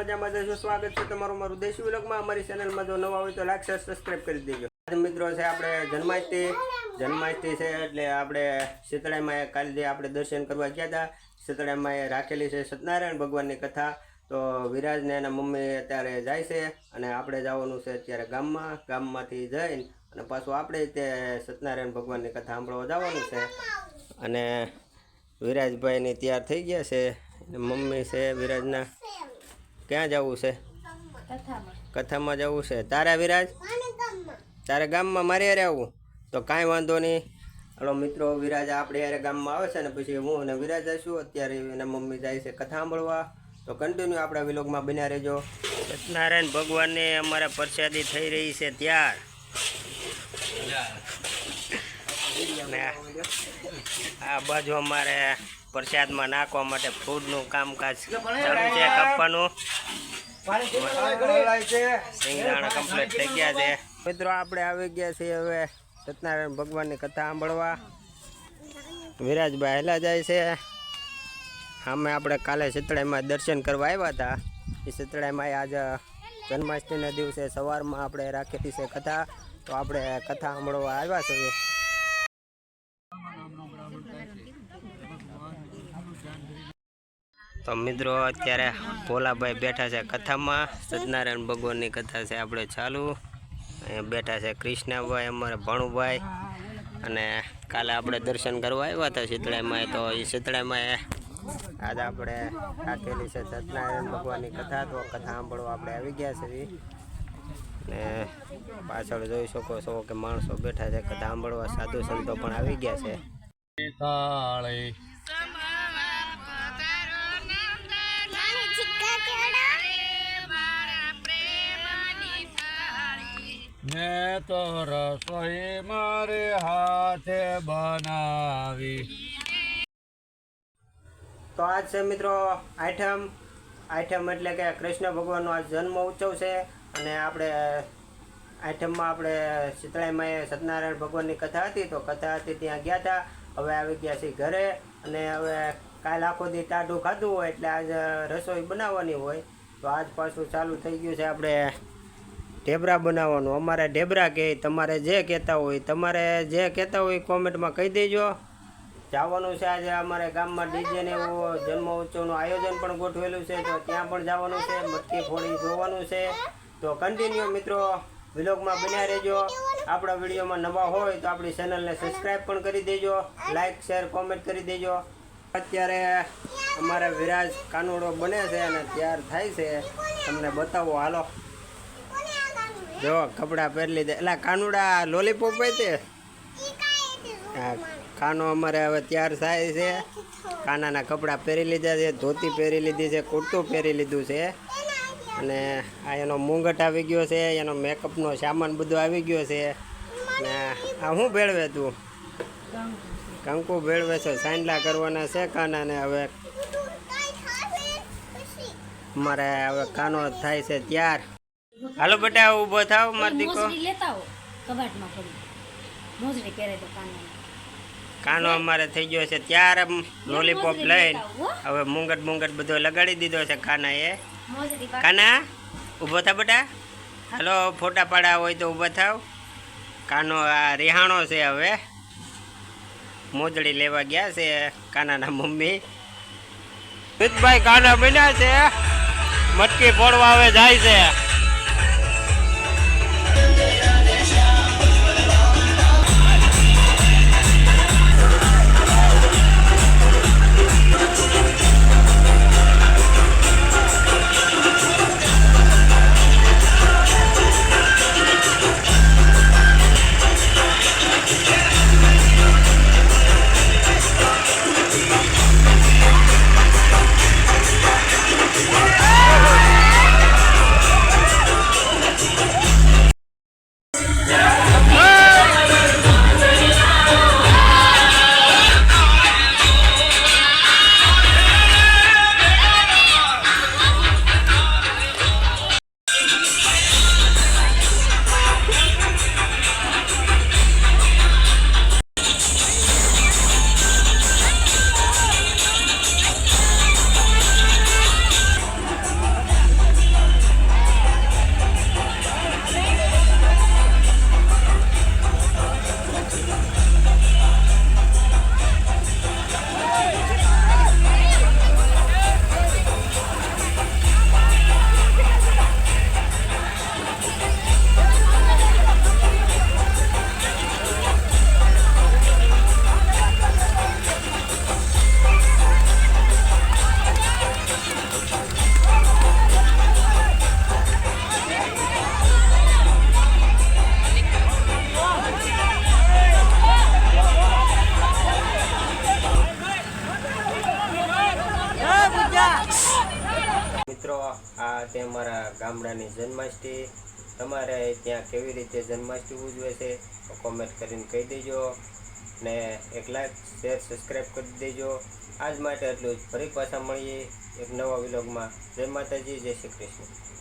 મજામાં જશો સ્વાગત છે તમારું મારું દેશી વિલોકમાં અમારી ચેનલમાં જો નવા હોય તો લાઈક શેર સબસ્ક્રાઈબ કરી દેજો. મિત્રો છે આપણે જન્માષ્ટમી. જન્માષ્ટમી છે એટલે આપણે શીતળામાં કાલે જે આપણે દર્શન કરવા ગયા હતા શીતળામાં રાખેલી છે સત્યનારાયણ ભગવાનની કથા. તો વિરાજને એના મમ્મી અત્યારે જાય છે અને આપણે જવાનું છે અત્યારે ગામમાં. ગામમાંથી જઈને અને પાછું આપણે તે સત્યનારાયણ ભગવાનની કથા સાંભળવા જવાનું છે. અને વિરાજભાઈની તૈયાર થઈ ગયા છે. મમ્મી છે વિરાજના. ક્યાં જવું છે? કથામાં જવું છે. તારા વિરાજ? તારે ગામમાં મારે યારે આવવું? તો કાંઈ વાંધો નહીં. હલો મિત્રો વિરાજ આપણે યારે ગામમાં આવે છે ને પછી હું અને વિરાજ જઈશું અત્યારે એના મમ્મી જાય છે કથા સાંભળવા. તો કન્ટિન્યુ આપણા વિલોગમાં બન્યા રહેજો. સત્યનારાયણ ભગવાનને અમારે પ્રસાદી થઈ રહી છે ત્યાર. આ બાજુ અમારે પ્રસાદમાં નાખવા માટે ફૂડનું કામકાજ ચાલુ છે કાપવાનું. સિંગદાણા કમ્પ્લીટ થઈ ગયા છે. મિત્રો આપણે આવી ગયા છીએ હવે સત્યનારાયણ ભગવાનની કથા સાંભળવા. વિરાજભાઈ હેલા જાય છે. સામે આપણે કાલે શીતળાઈમાં દર્શન કરવા આવ્યા હતા. એ શીતળાઈમાં આજે જન્માષ્ટમીના દિવસે સવારમાં આપણે રાખેલી છે કથા. તો આપણે કથા સાંભળવા આવ્યા છીએ. તો મિત્રો, અત્યારે ભોલાભાઈ બેઠા છે કથામાં. સત્યનારાયણ ભગવાનની કથા છે આપણે ચાલુ. અહીંયા બેઠા છે કૃષ્ણભાઈ, અમારે ભણુભાઈ. અને કાલે આપણે દર્શન કરવા આવ્યા હતા શીતળામાં તો એ શીતળામાં આજે આપણે રાખેલી છે સત્યનારાયણ ભગવાનની કથા. તો કથા સાંભળવા આપણે આવી ગયા છે. ને પાછળ જોઈ શકો છો કે માણસો બેઠા છે. કથા સાંભળવા સાધુ સંતો પણ આવી ગયા છે. તો રસોઈ મારે હાથે બનાવી. તો આજ છે મિત્રો આઠમ. આઠમ એટલે કે કૃષ્ણ ભગવાનનો આજ જન્મ ઉત્સવ છે અને આપણે આઠમમાં આપણે શીતળાઈમાં સત્યનારાયણ ભગવાનની કથા હતી તો કથા હતી ત્યાં ગયા હતા. હવે આવી ગયા છીએ ઘરે અને હવે કાલ આખો દી ટાઢું ખાધું હોય એટલે આજ રસોઈ બનાવવાની હોય. તો આજ પાછું ચાલુ થઈ ગયું છે આપણે ઢેબરા બનાવવાનું. અમારે ઢેબરા કહે તમારે જે કહેતા હોય, તમારે જે કહેતા હોય કોમેન્ટમાં કહી દેજો. જવાનું છે આજે અમારે ગામમાં ડીજે ને એવું જન્મ ઉત્સવનું આયોજન પણ ગોઠવેલું છે, તો ત્યાં પણ જવાનું છે, મટકી ફોડી જોવાનું છે. તો કન્ટિન્યુ મિત્રો વિલોગમાં બન્યા રહેજો. આપણા વિડીયોમાં નવા હોય તો આપણી ચેનલને સબસ્ક્રાઈબ પણ કરી દેજો. લાઇક શેર કોમેન્ટ કરી દેજો. અત્યારે અમારે વિરાજ કાનુડો બને છે અને તૈયાર થાય છે. તમને બતાવો, હાલો. જો કપડાં પહેરી લીધા. એટલે કાનુડા લોલીપોપ હોય તે? હા કાનો અમારે હવે તૈયાર થાય છે. કાનાના કપડાં પહેરી લીધા છે ધોતી પહેરી લીધી છે કુર્તું પહેરી લીધું છે. અને આ એનો મૂંગટ આવી ગયો છે એનો મેકઅપનો સામાન બધો આવી ગયો છે. ને આ શું ભેળવે તું? કંકુ ભેળવે છે સાંડલા કરવાના છે કાનાને હવે. અમારે હવે કાનો થાય છે ત્યાર. હાલો બેટા ઊભો થાવ માર દીકો મોજડી લેતા હો કબાટમાં પડી મોજડી પહેરે તો કાનમાં. કાનો અમારે થઈ ગયો છે ત્યારે લોલીપોપ લઈને. હવે મુંગટ મુંગટ બધો લગાડી દીધો છે કાના એ મોજડી કાના ઊભો થા બેટા. હાલો ફોટા પાડા હોય તો ઊભા થાવ. કાનો આ રિહાણો છે હવે. મોજડી લેવા ગયા છે કાનાના મમ્મી. મિતભાઈ કાના બન્યા છે. મટકી ફોડવા હવે જાય છે. આ છે અમારા ગામડાની જન્માષ્ટમી. તમારે ત્યાં કેવી રીતે જન્માષ્ટમી ઉજવે છે કોમેન્ટ કરીને કહી દેજો. ને એક લાઈક શેર સબસ્ક્રાઈબ કરી દેજો. આજ માટે એટલું જ. ફરી પાછા મળીએ એક નવા વિલોગમાં જય માતાજી, જય શ્રી કૃષ્ણ.